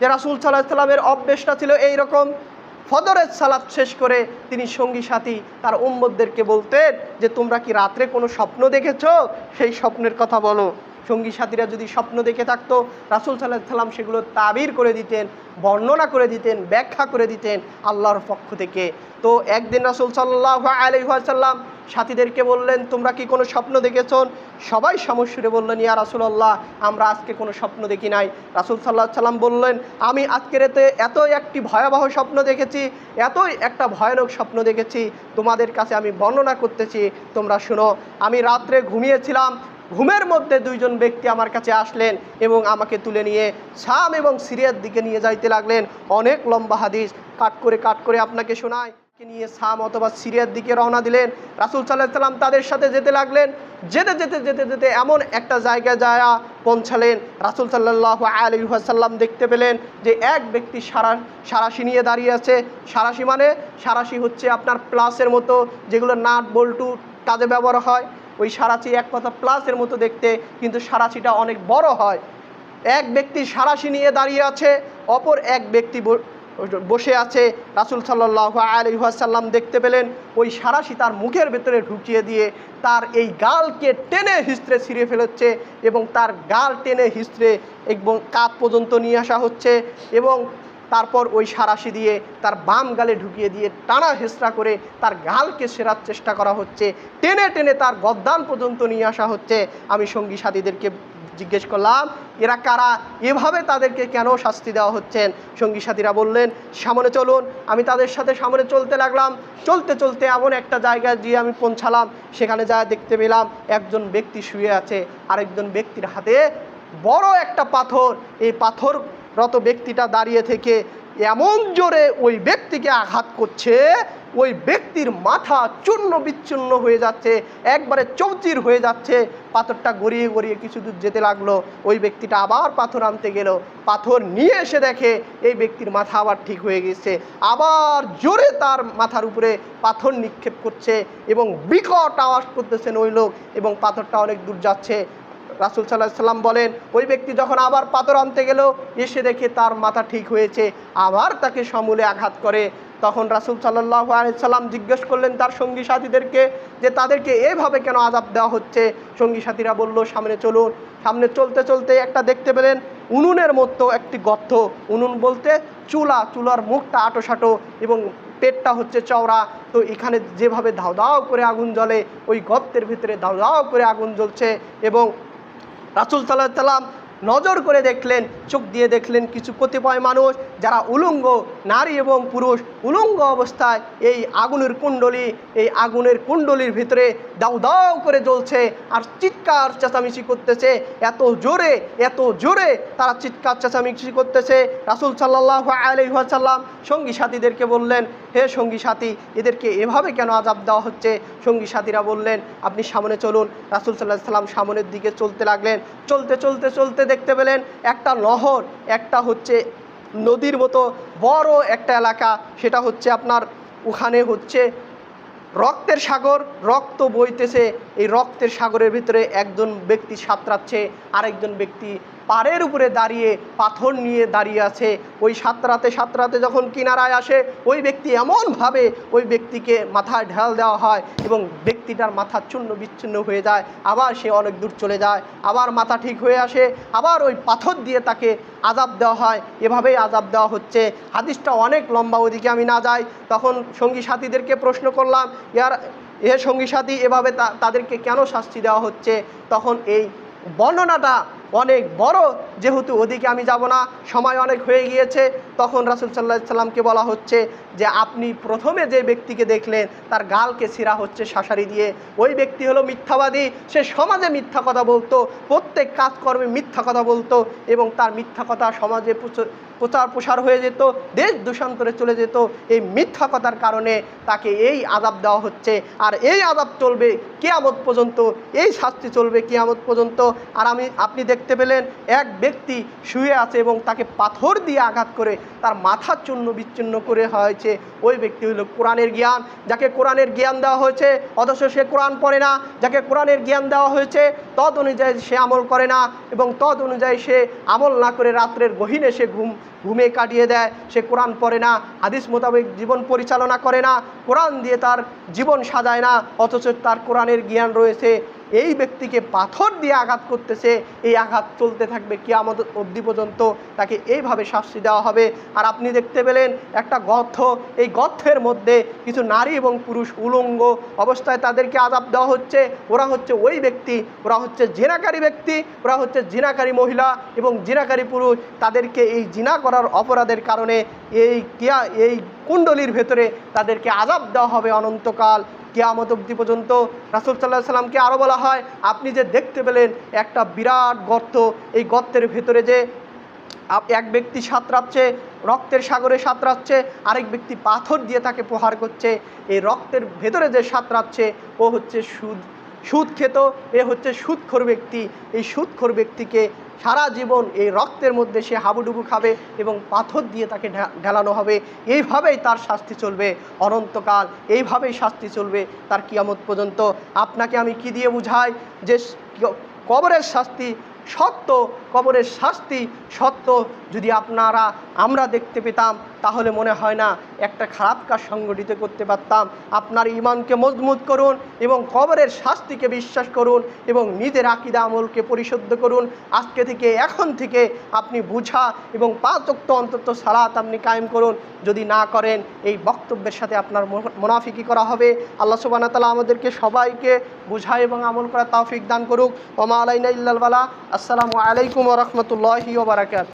যে রাসুল সাল্লাহ সাল্লামের অভ্যেসটা ছিল এই রকম ফদরের সালাত শেষ করে তিনি সঙ্গী সাথী তার উম্মদদেরকে বলতেন যে, তোমরা কি রাত্রে কোনো স্বপ্ন দেখেছ? সেই স্বপ্নের কথা বলো। সঙ্গী সাথীরা যদি স্বপ্ন দেখে থাকতো, রাসুল সাল্লাহ সাল্লাম সেগুলো তাবির করে দিতেন, বর্ণনা করে দিতেন, ব্যাখ্যা করে দিতেন আল্লাহর পক্ষ থেকে। তো একদিন রাসুল সাল্লাহ আলহাসাল্লাম সাথীদেরকে বললেন, তোমরা কি কোনো স্বপ্ন দেখেছ? সবাই সমস্যরে বললেন ইয়া রাসুলাল্লাহ, আমরা আজকে কোনো স্বপ্ন দেখি নাই। রাসুল সাল্লাহ সাল্লাম বললেন, আমি আজকের এতে এত একটি ভয়াবহ স্বপ্ন দেখেছি, এতই একটা ভয়ানক স্বপ্ন দেখেছি, তোমাদের কাছে আমি বর্ণনা করতেছি, তোমরা শুনো। আমি রাত্রে ঘুমিয়েছিলাম, ঘুমের মধ্যে দুইজন ব্যক্তি আমার কাছে আসলেন এবং আমাকে তুলে নিয়ে শাম এবং সিরিয়ার দিকে নিয়ে যাইতে লাগলেন। অনেক লম্বা হাদিস, কাট করে কাট করে আপনাকে শোনায় নিয়ে সাম অথবা সিরিয়ার দিকে রওনা দিলেন। রাসুল সাল্লাহ সাল্লাম তাদের সাথে যেতে লাগলেন। যেতে যেতে যেতে যেতে এমন একটা জায়গায় যায় পৌঁছালেন। রাসুল সাল্লাহ আলহাসাল্লাম দেখতে পেলেন যে এক ব্যক্তি সারা, সারাশি নিয়ে দাঁড়িয়ে আছে। সারাশি মানে সারাশি হচ্ছে আপনার প্লাসের মতো যেগুলো নাট, বল্টু কাজে ব্যবহার হয়। ওই সারাশি এক কথা প্লাসের মতো দেখতে, কিন্তু সারাশিটা অনেক বড় হয়। এক ব্যক্তি সারাশি নিয়ে দাঁড়িয়ে আছে, অপর এক ব্যক্তি বসে আছে রাসুল সাল্লাহ আলী আলহাসাল্লাম দেখতে পেলেন, ওই সারাশি তার মুখের ভেতরে ঢুকিয়ে দিয়ে তার এই গালকে টেনে হিস্ত্রে ছিঁড়ে ফেলেছে এবং তার গাল টেনে হিস্ত্রে এবং কাপ পর্যন্ত নিয়ে আসা হচ্ছে এবং তারপর ওই সারাশি দিয়ে তার বাম গালে ঢুকিয়ে দিয়ে টানা হেসরা করে তার গালকে সেরার চেষ্টা করা হচ্ছে, টেনে টেনে তার গদ্দান পর্যন্ত নিয়ে আসা হচ্ছে। আমি সঙ্গী সাথীদেরকে জিজ্ঞেস করলাম এরা কারা? এভাবে তাদেরকে কেন শাস্তি দেওয়া হচ্ছেন সঙ্গী সাথীরা বললেন, সামনে চলুন। আমি তাদের সাথে সামনে চলতে লাগলাম। চলতে চলতে এমন একটা জায়গায় গিয়ে আমি পৌঁছালাম। সেখানে যা দেখতে পেলাম, একজন ব্যক্তি শুয়ে আছে। আরেকজন ব্যক্তির হাতে বড় একটা পাথর। এই পাথররত ব্যক্তিটা দাঁড়িয়ে থেকে এমন জোরে ওই ব্যক্তিকে আঘাত করছে ওই ব্যক্তির মাথা চূর্ণ বিচ্ছিন্ন হয়ে যাচ্ছে, একবারে চৌচির হয়ে যাচ্ছে। পাথরটা গড়িয়ে গড়িয়ে কিছু দূর যেতে লাগল। ওই ব্যক্তিটা আবার পাথর আনতে গেল। পাথর নিয়ে এসে দেখে এই ব্যক্তির মাথা আবার ঠিক হয়ে গেছে। আবার জোরে তার মাথার উপরে পাথর নিক্ষেপ করছে এবং বিকট আওয়াজ করতেছেন ওই লোক এবং পাথরটা অনেক দূর যাচ্ছে। রাসুল সাল্লাহ সাল্লাম বলেন, ওই ব্যক্তি যখন আবার পাথর আনতে গেল, এসে দেখে তার মাথা ঠিক হয়েছে। আবার তাকে সমূলে আঘাত করে। তখন রাসুল সাল্লাহ সাল্লাম জিজ্ঞেস করলেন তার সঙ্গী সাথীদেরকে যে তাদেরকে এভাবে কেন আজাব দেওয়া হচ্ছে? সঙ্গী সাথীরা বলল, সামনে চলুন। সামনে চলতে চলতে একটা দেখতে পেলেন উনুনের মতো একটি গর্ত। উনুন বলতে চুলা, চুলার মুখটা আটোসাটো এবং পেটটা হচ্ছে চওড়া। তো এখানে যেভাবে ধাও ধাও করে আগুন জ্বলে, ওই গর্তের ভিতরে ধাও ধাও করে আগুন জ্বলছে এবং রাসুল সাল্লাহ সাল্লাম নজর করে দেখলেন, চোখ দিয়ে দেখলেন কিছু কতিপয় মানুষ যারা উলঙ্গ নারী এবং পুরুষ। উলঙ্গ অবস্থায় এই আগুনের কুণ্ডলি, এই আগুনের কুণ্ডলির ভিতরে দাউ দাউ করে জ্বলছে আর চিৎকার চেঁচামেচি করতেছে। এত জোরে এত জোরে তারা চিৎকার চেঁচামেচি করতেছে। রাসুল সাল্লাহ আলহাসাল্লাম সঙ্গী সাথীদেরকে বললেন, হে সঙ্গী সাথী, এদেরকে এভাবে কেন আজাব দেওয়া হচ্ছে? সঙ্গী সাথীরা বললেন, আপনি সামনে চলুন। রাসুল সাল্লাহ সাল্লাম সামনের দিকে চলতে লাগলেন। চলতে চলতে চলতে দেখতে পেলেন, একটা নহর, একটা হচ্ছে নদীর মতো বড় একটা এলাকা, সেটা হচ্ছে আপনার ওখানে হচ্ছে রক্তের সাগর, রক্ত বইতেছে, এই রক্তের সাগরের ভিতরে একজন ব্যক্তি সাঁতরাচ্ছে, আরেকজন ব্যক্তি পাড়ের উপরে দাঁড়িয়ে পাথর নিয়ে দাঁড়িয়ে আছে। ওই সাঁতরাতে সাঁতরাতে যখন কিনারায় আসে, ওই ব্যক্তি এমনভাবে ওই ব্যক্তিকে মাথায় ঢাল দেওয়া হয় এবং ব্যক্তিটার মাথা চূর্ণ বিচ্ছিন্ন হয়ে যায়। আবার সে অনেক দূর চলে যায়। আবার মাথা ঠিক হয়ে আসে। আবার ওই পাথর দিয়ে তাকে আজাব দেওয়া হয়। এভাবেই আজাব দেওয়া হচ্ছে। হাদিসটা অনেক লম্বা, ওদিকে আমি না যাই। তখন সঙ্গী সাথীদেরকে প্রশ্ন করলাম, ইয়ার, এ সঙ্গী সাথী এভাবে তাদেরকে কেন শাস্তি দেওয়া হচ্ছে? তখন এই বর্ণনাটা অনেক বড়। যেহেতু ওদিকে আমি যাব না, সময় অনেক হয়ে গিয়েছে, তখন রাসুল সাল্লাহ সাল্লামকে বলা হচ্ছে যে, আপনি প্রথমে যে ব্যক্তিকে দেখলেন, তার গালকে ছিঁড়া হচ্ছে শাসারি দিয়ে। ওই ব্যক্তি হলো মিথ্যাবাদী, সে সমাজে মিথ্যা কথা বলতো, প্রত্যেক কাজকর্মে মিথ্যা কথা বলতো এবং তার মিথ্যা কথা সমাজে প্রচুর প্রসার হয়ে যেত, দেশ দূষান্তরে চলে যেত, এই মিথ্যা কথার কারণে তাকে এই আদাব দেওয়া হচ্ছে। আর এই আদাব চলবে কেয়ামত পর্যন্ত, এই শাস্তি চলবে কেয়ামত পর্যন্ত। আর আমি, আপনি দেখতে পেলেন, এক ব্যক্তি শুয়ে আছে এবং তাকে পাথর দিয়ে আঘাত করে তার মাথা চূর্ণ বিচ্ছিন্ন করে হয়েছে। ওই ব্যক্তি হলো কোরআনের জ্ঞান। যাকে কোরআনের জ্ঞান দেওয়া হয়েছে, অথচ সে কোরআন পড়ে না। যাকে কোরআনের জ্ঞান দেওয়া হয়েছে, তদ অনুযায়ী সে আমল করে না এবং তদ অনুযায়ী সে আমল না করে রাত্রের গহীনে সে ঘুম ঘুমে কাটিয়ে দেয়, সে কোরআন পড়ে না, হাদিস মোতাবেক জীবন পরিচালনা করে না, কোরআন দিয়ে তার জীবন সাজায় না, অথচ তার কোরআনের জ্ঞান রয়েছে। এই ব্যক্তিকে পাথর দিয়ে আঘাত করতেছে, এই আঘাত চলতে থাকবে কিয়ামত অবধি পর্যন্ত। তাকে এইভাবে শাস্তি দেওয়া হবে। আর আপনি দেখতে পেলেন একটা গর্থ। এই গর্থের মধ্যে কিছু নারী এবং পুরুষ উলঙ্গ অবস্থায় তাদেরকে আজাব দেওয়া হচ্ছে। ওরা হচ্ছে ওই ব্যক্তি, ওরা হচ্ছে জিনাকারী ব্যক্তি, ওরা হচ্ছে জিনাকারী মহিলা এবং জিনাকারী পুরুষ। তাদেরকে এই জিনা করার অপরাধের কারণে এই কিয়া, এই কুণ্ডলীর ভেতরে তাদেরকে আজাব দেওয়া হবে অনন্তকাল। কেয়ামত অবধি পর্যন্ত রাসুল সাল্লাহ সাল্লামকে আরও বলা হয়, আপনি যে দেখতে পেলেন একটা বিরাট গর্ত, এই গর্তের ভেতরে যে এক ব্যক্তি সাঁতরাচ্ছে, রক্তের সাগরে সাঁতরাচ্ছে, আরেক ব্যক্তি পাথর দিয়ে তাকে প্রহার করছে, এই রক্তের ভেতরে যে সাঁতরাচ্ছে, ও হচ্ছে সুদ সুদ খেত, এ হচ্ছে সুদখোর ব্যক্তি, এই সুদখোর ব্যক্তিকে সারা জীবন এই রক্তের মধ্যে সে হাবুডুবু খাবে এবং পাথর দিয়ে তাকে ঢেলানো হবে। এইভাবেই তার শাস্তি চলবে, অনন্তকাল এইভাবেই শাস্তি চলবে তার কিয়ামত পর্যন্ত। আপনাকে আমি কি দিয়ে বুঝাই? যে কবরের শাস্তি সত্য কবরের শাস্তি সত্য। যদি আপনারা আমরা দেখতে পেতাম, তাহলে মনে হয় না একটা খারাপ কাজ সংগঠিত করতে পারতাম। আপনার ইমানকে মজবুত করুন এবং কবরের শাস্তিকে বিশ্বাস করুন এবং নিজের আকিদা আমলকে পরিশুদ্ধ করুন। আজকে থেকে, এখন থেকে আপনি বুঝা এবং পাঁচ অক্ত অন্তত সালাত আপনি কায়েম করুন। যদি না করেন, এই বক্তব্যের সাথে আপনার মোনা- মোনাফিকি করা হবে। আল্লাহ সুবানা তালা আমাদেরকে সবাইকে বুঝা এবং আমল করা তৌফিক দান করুক। ওমা আলাইনা ইল্লাল বালা। আসসালামু আলাইকুম রহমতুল্লাহি ওবরাকাত